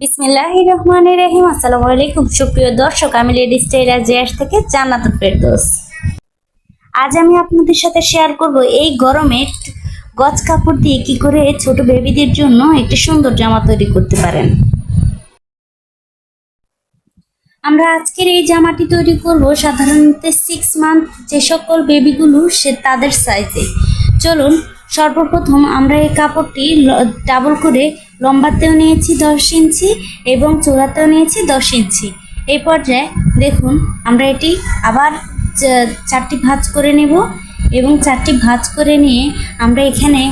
বিসমিল্লাহ রহমান রহিম আসসালামু আলাইকুম। সুপ্রিয় দর্শক, আমি লেডিস টেইলার জিয়াস থেকে জান্নাতুল ফেরদৌস। আজ আমি আপনাদের সাথে শেয়ার করব এই গরমে গজ কাপড় দিয়ে কি করে ছোট বেবিদের জন্য একটি সুন্দর জামা তৈরি করতে পারেন। আমরা আজকের এই জামাটি তৈরি করব সাধারণত সিক্স মান্থ যে সকল বেবিগুলো সে তাদের সাইজে চলুন, সর্বপ্রথম আমরা এই কাপড়টি ডাবল করে লম্বাতেও নিয়েছি দশ ইঞ্চি এবং চোরাতেও নিয়েছি দশ ইঞ্চি। এই পর্যায়ে দেখুন, আমরা এটি আবার চারটি ভাঁজ করে নেব এবং চারটি ভাঁজ করে নিয়ে আমরা এখানে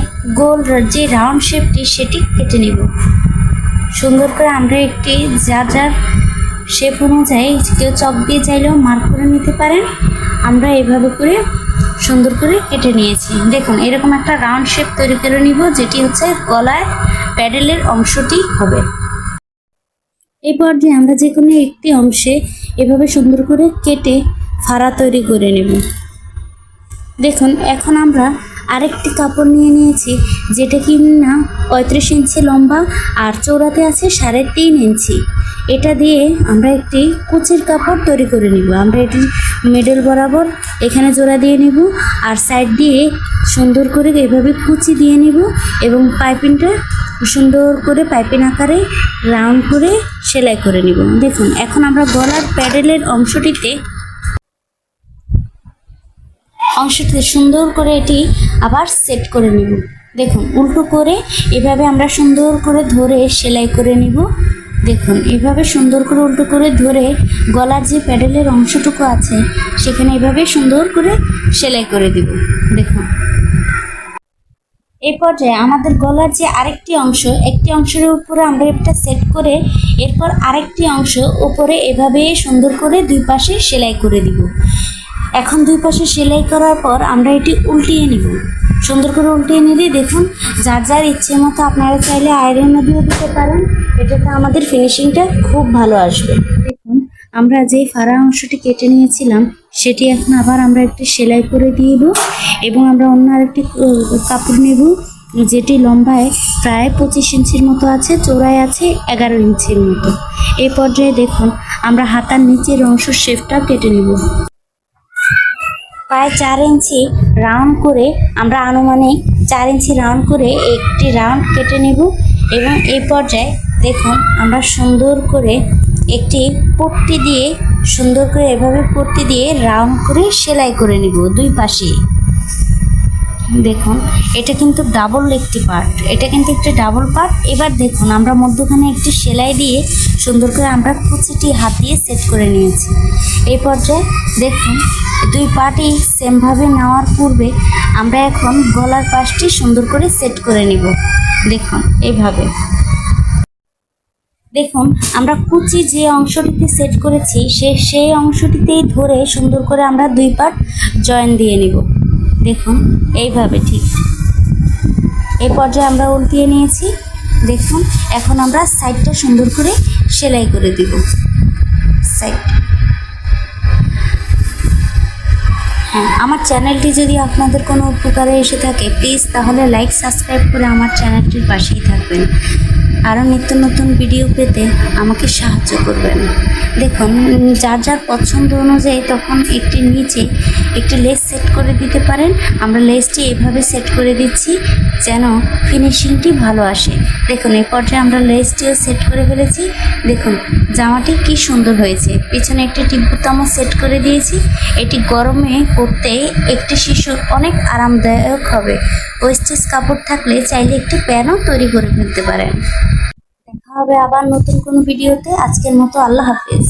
গোল যে রাউন্ড শেপটি সেটি কেটে নেব। সুন্দর করে আমরা একটি যা যার শেপ অনুযায়ী কেউ চক দিয়ে চাইলেও মার্ক করে নিতে পারেন। আমরা এভাবে করে সুন্দর করে কেটে নিয়েছি। দেখুন, এরকম একটা রাউন্ড শেপ তৈরি করে নিব, যেটি হচ্ছে গলায় প্যাডেলের অংশটি হবে। এই পর্যায়ে আমরা যে কোনো একটি অংশে এভাবে সুন্দর করে কেটে ফাড়া তৈরি করে নেব। দেখুন, এখন আমরা আরেকটি কাপড় নিয়ে নিয়েছি, যেটা কি না পঁয়ত্রিশ ইঞ্চি লম্বা আর চৌড়াতে আছে সাড়ে তিন ইঞ্চি। এটা দিয়ে আমরা একটি কুচির কাপড় তৈরি করে নিব। আমরা এটি মিডল বরাবর এখানে জোড়া দিয়ে নিব আর সাইড দিয়ে সুন্দর করে এভাবে কুচি দিয়ে নিব এবং পাইপিংটা সুন্দর করে পাইপিং আকারে রাউন্ড করে সেলাই করে নিব। দেখুন, এখন আমরা গলার প্যাডেলের অংশটিতে অংশটিতে সুন্দর করে এটি আবার সেট করে নিব। দেখুন, উল্টো করে এভাবে আমরা সুন্দর করে ধরে সেলাই করে নিব। দেখুন, এভাবে সুন্দর করে উল্টো করে ধরে গলার যে প্যাডেলের অংশটুকু আছে, সেখানে এভাবে সুন্দর করে সেলাই করে দিব। দেখুন। এই পর্যায়ে আমাদের গলার যে আরেকটি অংশ, একটি অংশের উপরে আমরা এটা সেট করে এরপর আরেকটি অংশ উপরে এভাবে সুন্দর করে দুই পাশে সেলাই করে দিব। এখন দুই পাশে সেলাই করার পর আমরা এটি উল্টিয়ে নিব। সুন্দর করে উল্টিয়ে নিলে দেখুন, যার যার ইচ্ছে মতো আপনারা চাইলে আয়রনও দিয়ে দিতে পারেন। এটাতে আমাদের ফিনিশিংটা খুব ভালো আসবে। দেখুন, আমরা যে ফাড়া অংশটি কেটে নিয়েছিলাম, সেটি এখন আবার আমরা একটি সেলাই করে দিব এবং আমরা অন্য আরেকটি কাপড় নেব, যেটি লম্বায় প্রায় পঁচিশ ইঞ্চির মতো আছে চৌড়ায় আছে এগারো ইঞ্চির মতো। এই পর্যায়ে দেখুন, আমরা হাতার নিচের অংশ শেপটা কেটে নেব। প্রায় চার ইঞ্চি রাউন্ড করে আমরা আনুমানিক চার ইঞ্চি রাউন্ড করে একটি রাউন্ড কেটে নেব এবং এই পর্যায়ে দেখুন আমরা সুন্দর করে একটি পট্টি দিয়ে সুন্দর করে এভাবে পট্টি দিয়ে রাউন্ড করে সেলাই করে নেব দুই পাশে। দেখুন, এটা কিন্তু ডাবল একটি পার্ট এটা কিন্তু একটি ডাবল পার্ট এবার দেখুন, আমরা মধ্যখানে একটি সেলাই দিয়ে সুন্দর করে আমরা কুচিটি হাত দিয়ে সেট করে নিয়েছি। এই পর্যায়ে দেখুন দুই পার্টই সেমভাবে নেওয়ার পূর্বে আমরা এখন গলার পাশটি সুন্দর করে সেট করে নিব। দেখুন, এইভাবে। দেখুন, আমরা কুচি যে অংশটিতে সেট করেছি, সে সেই অংশটিতেই ধরে সুন্দর করে আমরা দুই পার্ট জয়েন দিয়ে নিব। দেখুন, এইভাবে ঠিক। এই পর্যায়ে আমরা উল্টিয়ে নিয়েছি। দেখুন, এখন আমরা সাইডটা সুন্দর করে সেলাই করে দিব। সাইড। হ্যাঁ আমার চ্যানেলটি যদি আপনাদের কোনো উপকারে এসে থাকে প্লিজ তাহলে লাইক সাবস্ক্রাইব করে আমার চ্যানেলটির পাশেই থাকবেন। আরও নিত্য নতুন ভিডিও পেতে আমাকে সাহায্য করবেন। দেখুন যার যার পছন্দ অনুযায়ী তখন একটি নিচে একটি লেস সেট করে দিতে পারেন। আমরা লেসটি এভাবে সেট করে দিচ্ছি যেন ফিনিশিংটি ভালো আসে। দেখুন, এই পর্যায়ে আমরা লেসটিও সেট করে ফেলেছি। দেখুন, জামাটি কি সুন্দর হয়েছে। পিছনে একটি টিব্বুতামো সেট করে দিয়েছি। এটি গরমে পরতে একটি শিশুর অনেক আরামদায়ক হবে। ওয়েস্টেজ কাপড় থাকলে চাইলে একটি প্যানও তৈরি করে ফেলতে পারেন। দেখা হবে আবার নতুন কোনো ভিডিওতে। আজকের মতো আল্লাহ হাফেজ।